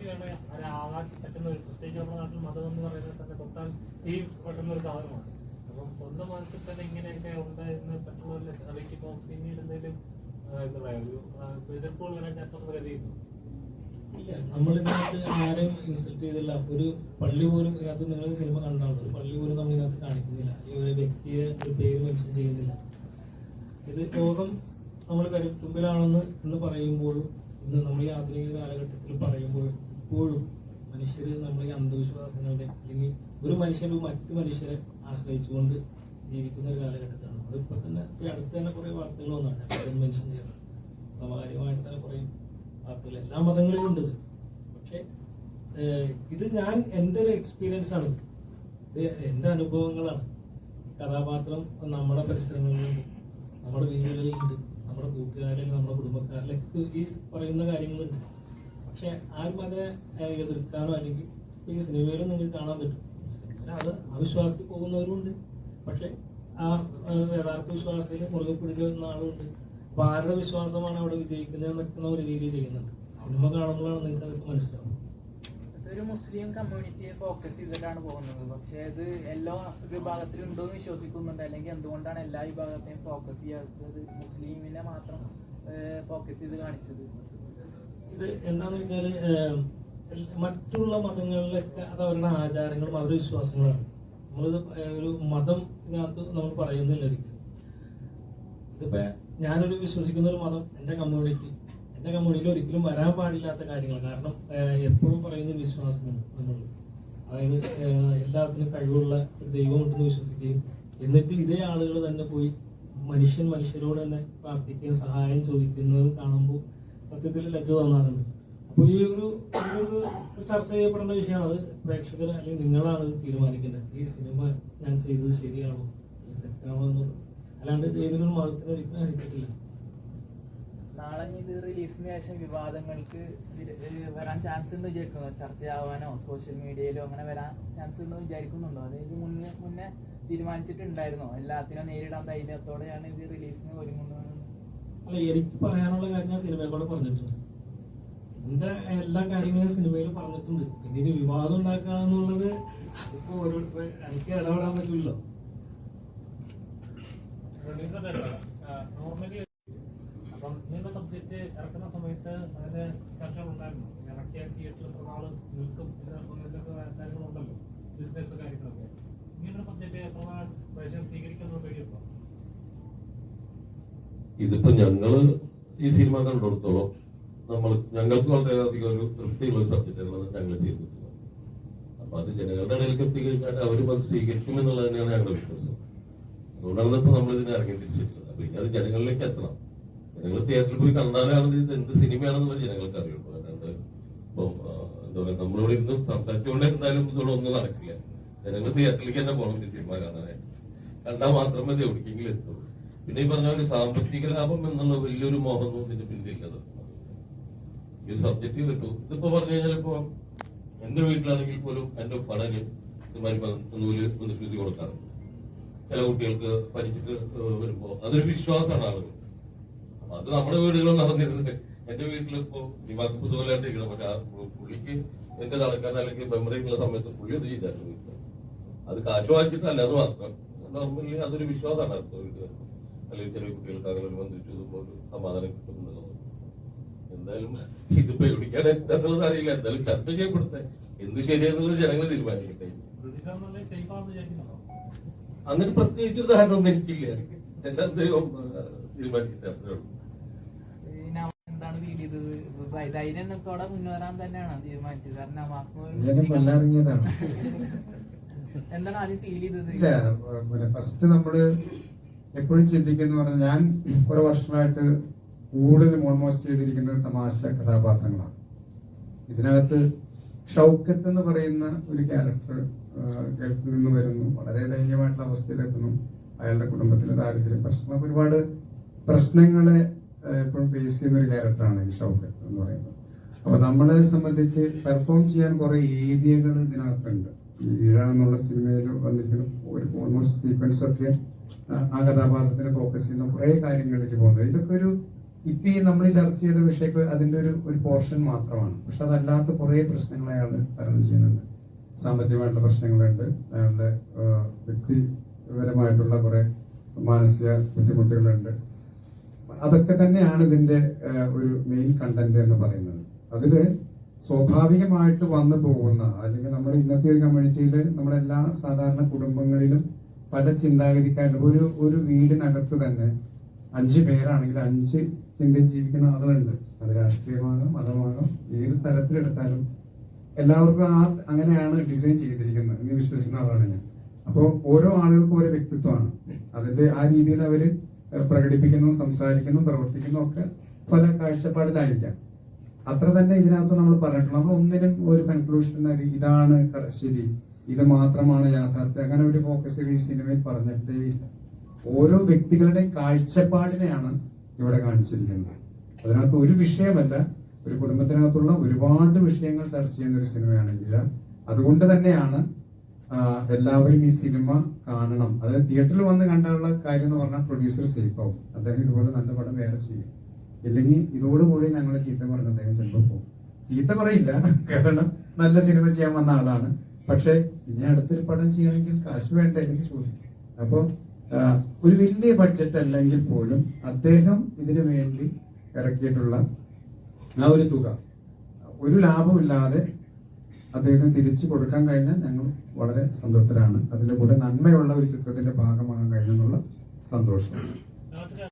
ഒരു എന്ന് പറയുന്നത് തന്നെ ഈ പിന്നീട് ഒരു ഇൻസൾട്ട് ചെയ്തില്ല. ഒരു പള്ളി പോലും ഇതിനകത്ത് നിങ്ങൾ സിനിമ കണ്ടാണ് ഒരു പള്ളി പോലും നമ്മൾ ഇതിനകത്ത് കാണിക്കുന്നില്ല. ഈ ഒരു വ്യക്തിയെ ഒരു പേര് മെൻഷൻ ചെയ്യുന്നില്ല. ഇത് ലോകം നമ്മൾ കരുത്തുമ്പിലാണെന്ന് എന്ന് പറയുമ്പോഴും ഇന്ന് നമ്മൾ ഈ ആധുനിക കാലഘട്ടത്തിൽ പറയുമ്പോഴും ഇപ്പോഴും മനുഷ്യർ നമ്മൾ ഈ അന്ധവിശ്വാസങ്ങളുടെ അല്ലെങ്കിൽ ഒരു മനുഷ്യൻ മറ്റു മനുഷ്യരെ ആശ്രയിച്ചുകൊണ്ട് ജീവിക്കുന്ന ഒരു കാലഘട്ടത്തിലാണ്. അതിപ്പോൾ തന്നെ ഈ അടുത്ത് തന്നെ കുറേ വാർത്തകൾ വന്നാണ് മെൻഷൻ ചെയ്യുന്നത് സമകാലികമായിട്ട് തന്നെ കുറേ വാർത്തകൾ. എല്ലാ മതങ്ങളിലും ഉണ്ട് പക്ഷെ ഇത് ഞാൻ എന്റെ ഒരു എക്സ്പീരിയൻസ് ആണ്. ഇത് എന്റെ അനുഭവങ്ങളാണ്. കഥാപാത്രം നമ്മുടെ പരിസരങ്ങളിലുണ്ട്. നമ്മുടെ വീടുകളിലുണ്ട്. നമ്മുടെ കൂട്ടുകാരിൽ നമ്മുടെ കുടുംബക്കാരിലൊക്കെ ഈ പറയുന്ന കാര്യങ്ങളുണ്ട്. പക്ഷെ ആരും അതിനെ എതിർക്കാനോ അല്ലെങ്കിൽ ഈ സിനിമയിലും നിങ്ങൾക്ക് കാണാൻ പറ്റും. അത് അവിശ്വാസത്തിൽ പോകുന്നവരുണ്ട് പക്ഷെ ആ യഥാർത്ഥ വിശ്വാസത്തിൽ മുറുകെ പിടിക്കുന്ന ആളുണ്ട് അപ്പൊ ആരുടെ വിശ്വാസമാണ് അവിടെ വിജയിക്കുന്നത് എന്നൊക്കെ ഒരു രീതിയിൽ ചെയ്യുന്നുണ്ട് സിനിമ കാണുമ്പോഴാണ് നിങ്ങൾക്ക് അതൊക്കെ മനസ്സിലാവും ഒരു മുസ്ലിം കമ്മ്യൂണിറ്റിയെ ഫോക്കസ് ചെയ്തിട്ടാണ് പോകുന്നത്. പക്ഷേ ഇത് എല്ലാ വിഭാഗത്തിലും ഉണ്ടോന്ന് വിശ്വസിക്കുന്നുണ്ട്. അല്ലെങ്കിൽ എന്തുകൊണ്ടാണ് എല്ലാ വിഭാഗത്തെയും ഫോക്കസ് ചെയ്യാത്തത്? മുസ്ലിമിനെ മാത്രം ഫോക്കസ് ചെയ്ത് കാണിച്ചത്. ഇത് എന്താന്ന് വെച്ചാൽ മറ്റുള്ള മതങ്ങളിലൊക്കെ അത് അവരുടെ ആചാരങ്ങളും അവരുടെ വിശ്വാസങ്ങളാണ്. നമ്മളിത് ഒരു മതം ഇതിനകത്ത് നമ്മൾ പറയുന്നില്ല ഒരിക്കലും. ഇതിപ്പോ ഞാനൊരു വിശ്വസിക്കുന്ന ഒരു മതം എന്റെ കമ്മ്യൂണിറ്റി എന്റെ കമ്മ്യൂണിറ്റിയിൽ ഒരിക്കലും വരാൻ പാടില്ലാത്ത കാര്യങ്ങൾ കാരണം എപ്പോഴും പറയുന്ന ഒരു വിശ്വാസമുണ്ട് നമ്മൾ അതായത് എല്ലാത്തിനും കഴിവുള്ള ഒരു ദൈവം ഉണ്ടെന്ന് വിശ്വസിക്കുകയും എന്നിട്ട് ഇതേ ആളുകൾ തന്നെ പോയി മനുഷ്യൻ മനുഷ്യരോട് തന്നെ പ്രാർത്ഥിക്കുകയും സഹായം ചോദിക്കുന്നത് കാണുമ്പോൾ സത്യത്തിൽ ലജ്ജ തോന്നാറുണ്ട്. അപ്പോൾ ഈ ഒരു ചർച്ച ചെയ്യപ്പെടേണ്ട വിഷയമാണ്. അത് പ്രേക്ഷകർ അല്ലെങ്കിൽ നിങ്ങളാണ് തീരുമാനിക്കേണ്ടത്. ഈ സിനിമ ഞാൻ ചെയ്തത് ശരിയാണോ? തെറ്റാണോ എന്നുള്ളത്. അല്ലാണ്ട് ഏതെങ്കിലും മതത്തിന് ഒരിക്കലും അനുസരിച്ചിട്ടില്ല നാളെ വിവാദങ്ങൾക്ക് വരാൻ ചാൻസ് ചർച്ചയാവാനോ? സോഷ്യൽ മീഡിയയിലോ അങ്ങനെ വരാൻ ചാൻസ് ഉണ്ടോ വിചാരിക്കുന്നുണ്ടോ? അതായത് ഒരുങ്ങുന്നത്. അല്ല എനിക്ക് പറയാനുള്ള കാര്യം ഞാൻ സിനിമയിൽ കൂടെ പറഞ്ഞിട്ടുണ്ട്. എന്റെ എല്ലാ കാര്യങ്ങളും സിനിമയിൽ പറഞ്ഞിട്ടുണ്ട്. ഇനി വിവാദം ഉണ്ടാക്കുക എന്നുള്ളത് ഇപ്പൊ ഓരോരുത്തർ എനിക്ക് ഇടപെടാൻ പറ്റില്ലല്ലോ അപ്പം സബ്ജക്റ്റ് ഇറക്കുന്ന സമയത്ത് അതിന്റെ ചർച്ചകൾ ഉണ്ടായിരുന്നു ഇറക്കിയ തിയേറ്ററിൽ നിൽക്കും ഇതിനൊക്കെ കാര്യങ്ങളുണ്ടല്ലോ ബിസിനസ് കാര്യങ്ങളൊക്കെ. സബ്ജക്റ്റ് ഇതിപ്പോ ഞങ്ങൾ ഈ സിനിമ കണ്ടെടുത്തോളം നമ്മൾ ഞങ്ങൾക്ക് വളരെയധികം ഒരു തൃപ്തിയുള്ള ഒരു സബ്ജക്റ്റ് സബ്ജക്റ്റാണ് ഞങ്ങൾ ചെയ്തിട്ടുള്ളത്. അപ്പൊ അത് ജനങ്ങളുടെ ഇടയിലേക്ക് എത്തിക്കഴിഞ്ഞാൽ അവരും അത് സ്വീകരിക്കും എന്നുള്ളത് തന്നെയാണ് ഞങ്ങളുടെ വിശ്വാസം. അതുകൊണ്ടാണ് ഇപ്പൊ നമ്മൾ ഇതിനെ ഇറങ്ങി തിരിച്ചിട്ടുള്ളത്. അപ്പൊ ഇനി അത് ജനങ്ങളിലേക്ക് എത്തണം. ജനങ്ങൾ തിയേറ്ററിൽ പോയി കണ്ടാലാണ് ഇത് എന്ത് സിനിമയാണെന്നുള്ളത് ജനങ്ങൾക്ക് അറിയുള്ളൂ. അല്ലാണ്ട് ഇപ്പൊ എന്താ പറയുക നമ്മളിവിടെ ഇന്ന് സംസാരിച്ചുകൊണ്ട് എന്തായാലും ഇതോടെ ഒന്നും നടക്കില്ല. ജനങ്ങൾ തിയേറ്ററിലേക്ക് തന്നെ പോകണം സിനിമ കാണാനായിട്ട്. കണ്ടാൽ മാത്രമേ ഇത് എത്തുള്ളൂ. പിന്നെ ഈ പറഞ്ഞ ഒരു സാമ്പത്തിക ലാഭം എന്നുള്ള വലിയൊരു മോഹമൊന്നും ഇതിന്റെ പിന്നിലില്ലത്. ഈ ഒരു സബ്ജക്റ്റ് കിട്ടും ഇതിപ്പോ പറഞ്ഞു കഴിഞ്ഞാൽ ഇപ്പൊ എന്റെ വീട്ടിലാണെങ്കിൽ പോലും എന്റെ പടന് ഇതുമാതിരി നൂൽ ഒന്ന് എഴുതി കൊടുക്കാറുണ്ട് ചില കുട്ടികൾക്ക് പഠിച്ചിട്ട് വരുമ്പോ അതൊരു വിശ്വാസമാണ് ആളുകൾ അത് നമ്മുടെ വീടുകളിൽ നടന്നിരുന്നത്. എന്റെ വീട്ടിൽ ഇപ്പോ ദിമാഗ് പുസ്തകമായിട്ടിരിക്കണം പക്ഷെ ആ പുള്ളിക്ക് എന്റെ നടക്കാൻ അല്ലെങ്കിൽ മെമ്മറി ഉള്ള സമയത്ത് പുള്ളി അത് ചെയ്തായിരുന്നു. അത് കാശ് വാങ്ങിച്ചിട്ടല്ല അത് മാത്രം. നോർമലി അതൊരു വിശ്വാസമാണ് അടുത്ത വീട്ടുകാർ അല്ലെങ്കിൽ ചെറിയ കുട്ടികൾക്ക് അങ്ങനെ ഒരു മന്ത്രിച്ചു ഇതുമ്പോൾ ഒരു സമാധാനം കിട്ടുന്നുള്ളത് എന്തായാലും ഇതിപ്പോ എവിടേക്കാണ് എത്താന്നുള്ളത് അറിയില്ല. എന്തായാലും ചർച്ച ചെയ്യപ്പെടുത്തേ എന്ത് ശരിയെന്നുള്ളത് ജനങ്ങൾ തീരുമാനിക്കട്ടെ. അങ്ങനെ പ്രത്യേകിച്ച് ഒരു ധാരണ ഒന്നും എനിക്കില്ല എല്ലാം ദൈവം തീരുമാനിക്കട്ടെ അത്രേ ഉള്ളൂ. പിന്നെ എന്താണ് ഫീൽ ചെയ്തത് ധൈര്യത്തോടെ മുന്നേറാൻ തന്നെയാണ് തീരുമാനിച്ചത്. കാരണം ഇതിനെ മാസ്മോ കൊല്ലാറിഞ്ഞതാണ് എന്താണ് ആദ്യം ഫീൽ ചെയ്തത്? ഇല്ല ഫസ്റ്റ് നമ്മൾ എപ്പോഴും ചിന്തിക്കുന്ന പറഞ്ഞാൽ ഞാൻ കുറെ വർഷമായിട്ട് കൂടുതലും ഓൾമോസ്റ്റ് ചെയ്തിരിക്കുന്ന തമാശ കഥാപാത്രങ്ങളാണ്. ഇതിനകത്ത് ഷൗക്കത്ത് എന്ന് പറയുന്ന ഒരു ക്യാരക്ടർ ഗൾഫിൽ നിന്ന് വരുന്നു. വളരെ ദയനീയമായിട്ടുള്ള അവസ്ഥയിലെത്തുന്നു അയാളുടെ കുടുംബത്തിലെ ദാരിദ്ര്യം പ്രശ്നം ഒരുപാട് പ്രശ്നങ്ങളെ എപ്പോഴും ഫേസ് ചെയ്യുന്ന ഒരു ക്യാരക്ടറാണ് ഈ ഷൗക്കത്ത് എന്ന് പറയുന്നത്. അപ്പൊ നമ്മളെ സംബന്ധിച്ച് പെർഫോം ചെയ്യാൻ കുറെ ഏരിയകൾ ഇതിനകത്തുണ്ട്. ഈഴ എന്നുള്ള സിനിമയിൽ വന്നിരിക്കുന്ന ഒരു ഓൾമോസ്റ്റ് സീക്വൻസ് ഒക്കെ ആ, കഥാപാത്രത്തിനെ ഫോക്കസ് ചെയ്യുന്ന കുറെ കാര്യങ്ങളിലേക്ക് പോകുന്നത്. ഇതൊക്കെ ഒരു ഇപ്പൊ ഈ നമ്മൾ ചർച്ച ചെയ്ത വിഷയം അതിന്റെ ഒരു ഒരു പോർഷൻ മാത്രമാണ്. പക്ഷെ അതല്ലാത്ത കുറെ പ്രശ്നങ്ങൾ അയാൾ തരണം ചെയ്യുന്നുണ്ട്. സാമ്പത്തികമായിട്ടുള്ള പ്രശ്നങ്ങളുണ്ട്. അയാളുടെ വ്യക്തിപരമായിട്ടുള്ള കുറെ മാനസിക ബുദ്ധിമുട്ടുകളുണ്ട്. അതൊക്കെ തന്നെയാണ് ഇതിന്റെ ഒരു മെയിൻ കണ്ടന്റ് എന്ന് പറയുന്നത്. അതിൽ സ്വാഭാവികമായിട്ട് വന്നു പോകുന്ന അല്ലെങ്കിൽ നമ്മുടെ ഇന്നത്തെ ഒരു കമ്മ്യൂണിറ്റിയിൽ നമ്മുടെ എല്ലാ സാധാരണ കുടുംബങ്ങളിലും പല ചിന്താഗതിക്കാരുടെ ഒരു ഒരു വീടിനകത്ത് തന്നെ അഞ്ച് പേരാണെങ്കിൽ അഞ്ച് ചിന്തയിൽ ജീവിക്കുന്ന ആളുകളുണ്ട്. അത് രാഷ്ട്രീയമാകാം മതമാകാം ഏത് തരത്തിലെടുത്താലും എല്ലാവർക്കും ആ അങ്ങനെയാണ് ഡിസൈൻ ചെയ്തിരിക്കുന്നത് എന്ന് വിശ്വസിക്കുന്ന ആളാണ് ഞാൻ. അപ്പോൾ ഓരോ ആളുകൾക്കും ഓരോ വ്യക്തിത്വമാണ്. അതിന്റെ ആ രീതിയിൽ അവർ പ്രകടിപ്പിക്കുന്നു സംസാരിക്കുന്നു പ്രവർത്തിക്കുന്നു ഒക്കെ പല കാഴ്ചപ്പാടിലായിരിക്കാം. അത്ര തന്നെ ഇതിനകത്ത് നമ്മൾ പറഞ്ഞിട്ടുള്ളൂ നമ്മൾ ഒന്നിനും ഒരു കൺക്ലൂഷൻ ഇതാണ് ശരി. ഇത് മാത്രമാണ് യാഥാർത്ഥ്യം. അങ്ങനെ ഒരു ഫോക്കസ് ഈ സിനിമയിൽ പറഞ്ഞിട്ടേ ഇല്ല. ഓരോ വ്യക്തികളുടെ കാഴ്ചപ്പാടിനെയാണ് ഇവിടെ കാണിച്ചിരിക്കുന്നത്. അതിനകത്ത് ഒരു വിഷയമല്ല ഒരു കുടുംബത്തിനകത്തുള്ള ഒരുപാട് വിഷയങ്ങൾ ചർച്ച ചെയ്യുന്ന ഒരു സിനിമയാണെങ്കിൽ അതുകൊണ്ട് തന്നെയാണ് എല്ലാവരും ഈ സിനിമ കാണണം. അതായത് തിയേറ്ററിൽ വന്ന് കണ്ടുള്ള കാര്യം എന്ന് പറഞ്ഞാൽ പ്രൊഡ്യൂസർ സേഫ് ആവും. അദ്ദേഹം ഇതുപോലെ നല്ല പടം വേറെ ചെയ്യും. ഇല്ലെങ്കിൽ ഇതോടുകൂടി ഞങ്ങൾ ചീത്ത പറഞ്ഞ അദ്ദേഹം ചിലപ്പോൾ പോകും. ചീത്ത പറയില്ല. കാരണം നല്ല സിനിമ ചെയ്യാൻ വന്ന ആളാണ്. പക്ഷെ ഇനി അടുത്തൊരു പടം ചെയ്യണമെങ്കിൽ കാശ് വേണ്ട എനിക്ക് ചോദിക്കും. അപ്പോൾ ഒരു വലിയ ബഡ്ജറ്റ് അല്ലെങ്കിൽ പോലും അദ്ദേഹം ഇതിനു വേണ്ടി ഇറക്കിയിട്ടുള്ള ആ ഒരു തുക ഒരു ലാഭമില്ലാതെ അദ്ദേഹത്തിന് തിരിച്ചു കൊടുക്കാൻ കഴിഞ്ഞാൽ ഞങ്ങൾ വളരെ സംതൃപ്തരാണ്. അതിന്റെ കൂടെ നന്മയുള്ള ഒരു ചിത്രത്തിന്റെ ഭാഗമാകാൻ കഴിഞ്ഞെന്നുള്ള സന്തോഷം.